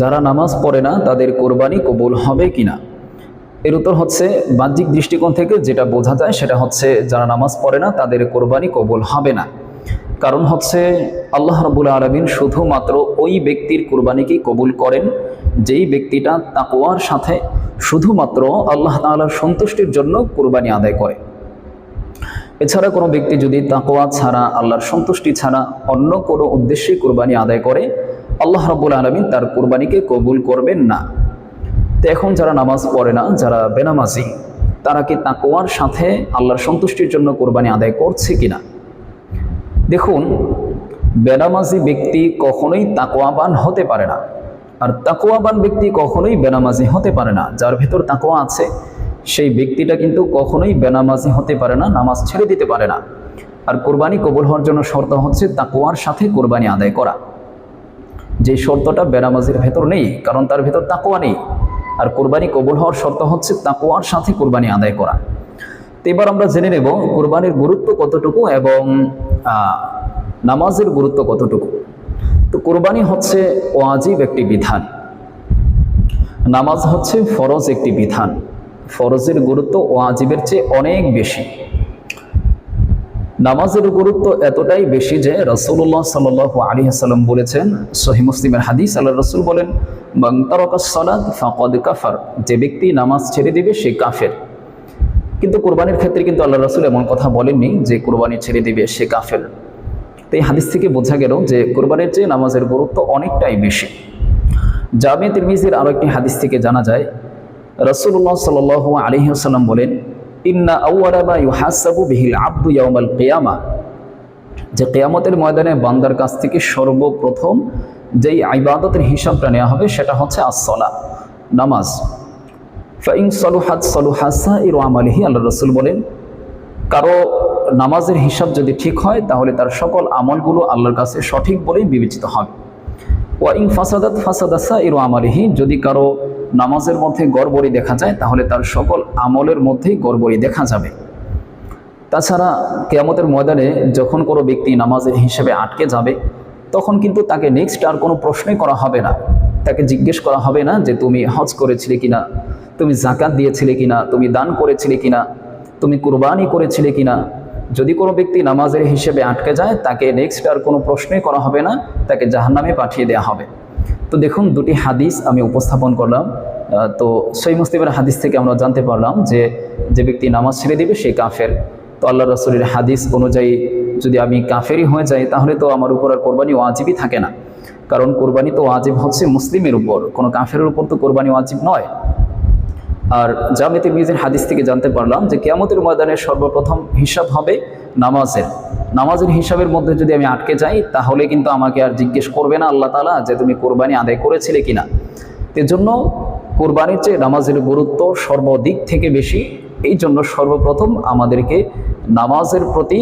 যারা নামাজ পড়ে না, তাদের কোরবানি কবুল হবে কিনা? এর উত্তর হচ্ছে বাহ্যিক দৃষ্টিকোণ থেকে যেটা বোঝা যায় সেটা হচ্ছে যারা নামাজ পড়ে না, তাদের কোরবানি কবুল হবে না। কারণ হচ্ছে আল্লাহ রবুল আলমিন শুধুমাত্র ওই ব্যক্তির কোরবানিকেই কবুল করেন, যেই ব্যক্তিটা তাকোয়ার সাথে শুধুমাত্র আল্লাহ তাআলার সন্তুষ্টির জন্য কোরবানি আদায় করে। এছাড়া কোনো ব্যক্তি যদি তাকোয়া ছাড়া, আল্লাহর সন্তুষ্টি ছাড়া অন্য কোনো উদ্দেশ্যে কোরবানি আদায় করে আল্লাহ রাব্বুল আলমিন তার কোরবানিকে কবুল করবেন না। তো এখন যারা নামাজ পড়ে না, যারা বেনামাজি, তারা কি তাকোয়ার সাথে আল্লাহর সন্তুষ্টির জন্য কোরবানি আদায় করছে কিনা? দেখুন, বেনামাজি ব্যক্তি কখনোই তাকোয়াবান হতে পারে না। আর তাকোয়াবান ব্যক্তি কখনোই বেনামাজি হতে পারে না। যার ভেতর তাকোয়া আছে, সেই ব্যক্তিটা কিন্তু কখনোই বেনামাজি হতে পারে না, নামাজ ছেড়ে দিতে পারে না। আর কোরবানি কবুল হওয়ার জন্য শর্ত হচ্ছে তাকোয়ার সাথে কোরবানি আদায় করা। যে শর্তটা বেনামাজির ভেতর নেই, কারণ তার ভেতর তাকোয়া নেই। আর কোরবানি কবুল হওয়ার শর্ত হচ্ছে তাকোয়ার সাথে কোরবানি আদায় করা। তো এবার আমরা জেনে নেব কোরবানির গুরুত্ব কতটুকু এবং নামাজের গুরুত্ব কতটুকু। তো কোরবানি হচ্ছে ওয়াজিব একটি বিধান। নামাজ হচ্ছে ফরজ একটি বিধান। ফরজের গুরুত্ব ওয়াজিবের চেয়ে অনেক বেশি। নামাজের গুরুত্ব এতটাই বেশি যে রসুল্লাহ সাল আলী সাল্লাম বলেছেন সহি মুসলিমের হাদিস আল্লাহ রসুল বলেন কাফার যে ব্যক্তি নামাজ ছেড়ে দিবে সে কাফের। কিন্তু কোরবানির ক্ষেত্রে কিন্তু আল্লাহ রসুল এমন কথা বলেননি যে কোরবানি ছেড়ে দিবে সে কাফের। তো এই হাদিস থেকে বোঝা গেল যে কোরবানির চেয়ে নামাজের গুরুত্ব অনেকটাই বেশি। জামে তিরমিজির আরও একটি হাদিস থেকে জানা যায় রসুল্লাহ সাল আলহিহাল্লাম বলেন ইন্না আউআরামা ইউহাসাবু বিহিল আব্দু ইয়াউমাল কিয়ামা। যে কেয়ামতের ময়দানে বান্দার কাছ থেকে সর্বপ্রথম যেই ইবাদতের হিসাবটা নেওয়া হবে সেটা হচ্ছে আসলা নামাজ। ফাইং সলুহাত সলুহাসা ইর আমালিহি আল্লাহ রসুল বলেন, কারও নামাজের হিসাব যদি ঠিক হয়, তাহলে তার সকল আমলগুলো আল্লাহর কাছে সঠিক বলেই বিবেচিত হবে। ওয়াইং ফাসাদাত ফাসাদাসা ইর আমালিহি, যদি কারও নামাজের মধ্যে গড়বড়ি দেখা যায়, তাহলে তার সকল আমলের মধ্যেই গড়বড়ি দেখা যাবে। তাছাড়া কেয়ামতের ময়দানে যখন কোনো ব্যক্তি নামাজের হিসেবে আটকে যাবে, তখন কিন্তু তাকে নেক্সট আর কোনো প্রশ্নই করা হবে না। তাকে জিজ্ঞেস করা হবে না যে, তুমি হজ করেছিলে কিনা? তুমি জাকাত দিয়েছিলে কিনা? তুমি দান করেছিলে কিনা? তুমি কুরবানি করেছিলে কিনা? যদি কোনো ব্যক্তি নামাজের হিসেবে আটকে যায়, তাকে নেক্সট আর কোনো প্রশ্নই করা হবে না, তাকে জাহান্নামে পাঠিয়ে দেওয়া হবে। তো দেখুন, দুটি হাদিস আমি উপস্থাপন করলাম। তো সই মুসলিমের হাদিস থেকে আমরা জানতে পারলাম যে যে ব্যক্তি নামাজ ছেড়ে দিবে, সে কাফের। তো আল্লাহ রসুলের হাদিস অনুযায়ী যদি আমি কাফেরই হয়ে যাই, তাহলে তো আমার উপর আর কোরবানি ওয়াজিবই থাকে না। কারণ কোরবানি তো ওয়াজিব হচ্ছে মুসলিমের উপর, কোনো কাফের উপর তো কোরবানি ওয়াজিব নয়। আর জামিতে মিজের হাদিস থেকে জানতে পারলাম যে, কেয়ামতের ময়দানে সর্বপ্রথম হিসাব হবে নামাজের। নামাজের হিসাবের মধ্যে যদি আমি আটকে যাই, তাহলে কিন্তু আমাকে আর জিজ্ঞেস করবে না আল্লাহ তালা যে তুমি কোরবানি আদায় করেছিলে কিনা। জন্য কোরবানির চেয়ে নামাজের গুরুত্ব সর্বদিক থেকে বেশি। এই জন্য সর্বপ্রথম আমাদেরকে নামাজের প্রতি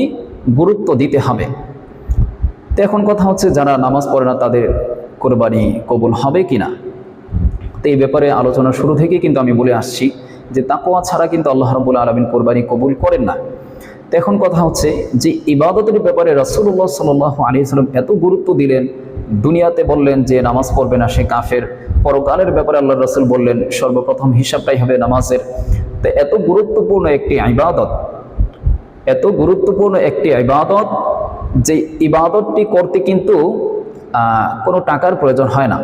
গুরুত্ব দিতে হবে। তো এখন কথা হচ্ছে, যারা নামাজ পড়ে না তাদের কোরবানি কবুল হবে কিনা? তো এই ব্যাপারে আলোচনা শুরু থেকে কিন্তু আমি বলে আসছি যে তাকোয়া ছাড়া কিন্তু আল্লাহ রবুল্লা আলমিন কোরবানি কবুল করেন না। এখন কথা হচ্ছে যে ইবাদতের ব্যাপারে রসুল্লাহ সাল আলী সাল্লাম এত গুরুত্ব দিলেন, দুনিয়াতে বললেন যে নামাজ পড়বে না সে কাফের। পরকালের ব্যাপারে আল্লাহ রসুল বললেন, সর্বপ্রথম হিসাবটাই হবে নামাজের। তো এত গুরুত্বপূর্ণ একটি ইবাদত, এত গুরুত্বপূর্ণ একটি ইবাদত যে ইবাদতটি করতে কিন্তু কোনো টাকার প্রয়োজন হয় না।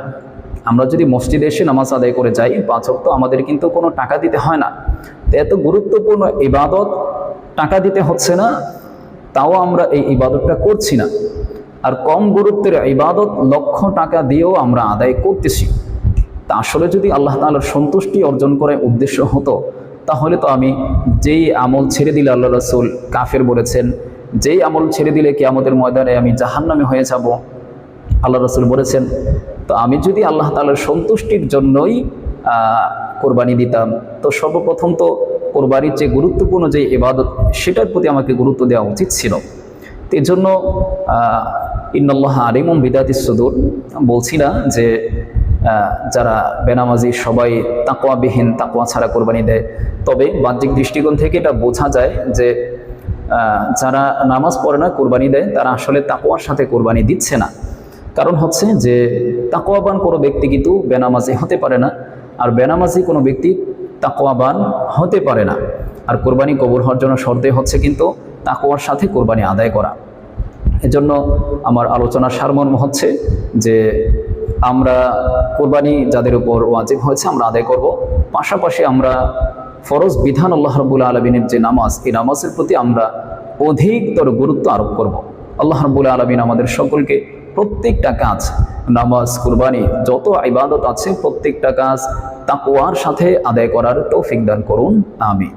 আমরা যদি মসজিদে এসে নামাজ আদায় করে যাই পাঁচক তো আমাদের কিন্তু কোনো টাকা দিতে হয় না। তো এত গুরুত্বপূর্ণ ইবাদত টাকা দিতে হচ্ছে না, তাও আমরা এই ইবাদতটা করছি না। আর কম গুরুত্বের ইবাদত লক্ষ টাকা দিয়েও আমরা আদায় করতেছি। তা আসলে যদি আল্লাহ তালার সন্তুষ্টি অর্জন করে উদ্দেশ্য হতো, তাহলে তো আমি যেই আমল ছেড়ে দিলে আল্লাহ রসুল কাফের বলেছেন, যেই আমল ছেড়ে দিলে কি আমাদের ময়দানে আমি জাহান্নামে হয়ে যাব, আল্লাহ রসুল বলেছেন, তো আমি যদি আল্লাহ তালার সন্তুষ্টির জন্যই কোরবানি দিতাম, তো সর্বপ্রথম তো কোরবানির যে গুরুত্বপূর্ণ যে ইবাদত, সেটার প্রতি আমাকে গুরুত্ব দেওয়া উচিত ছিল। তো এই জন্য ইন্নল্লাহ আলিমুম বিদাতি সুদুর বলছি না যে যারা বেনামাজি সবাই তাকোয়াবিহীন তাকোয়া ছাড়া কোরবানি দেয়। তবে বাহ্যিক দৃষ্টিকোণ থেকে এটা বোঝা যায় যে যারা নামাজ পড়ে না কোরবানি দেয়, তারা আসলে তাকোয়ার সাথে কোরবানি দিচ্ছে না। কারণ হচ্ছে যে তাকোয়াবান কোনো ব্যক্তি কিন্তু বেনামাজি হতে পারে না, আর বেনামাজি কোনো ব্যক্তি তাকোয়াবান হতে পারে না। আর কোরবানি কবুল হওয়ার জন্য শর্তে হচ্ছে কিন্তু তাকোয়ার সাথে কোরবানি আদায় করা। এজন্য আমার আলোচনার সারমর্ম হচ্ছে যে আমরা কোরবানি যাদের উপর ওয়াজিব হয়েছে আমরা আদায় করব। পাশাপাশি আমরা ফরজ বিধান আল্লাহ রবুল্লা আলমিনের যে নামাজ, এই নামাজের প্রতি আমরা অধিকতর গুরুত্ব আরোপ করব। আল্লাহ রবুল্লা আলমিন আমাদের সকলকে প্রত্যেকটা কাজ নামাজ, কুরবানি, যত ইবাদত আছে প্রত্যেকটা কাজ তাকুয়ার সাথে আদায় করার তৌফিক দান করুন আমি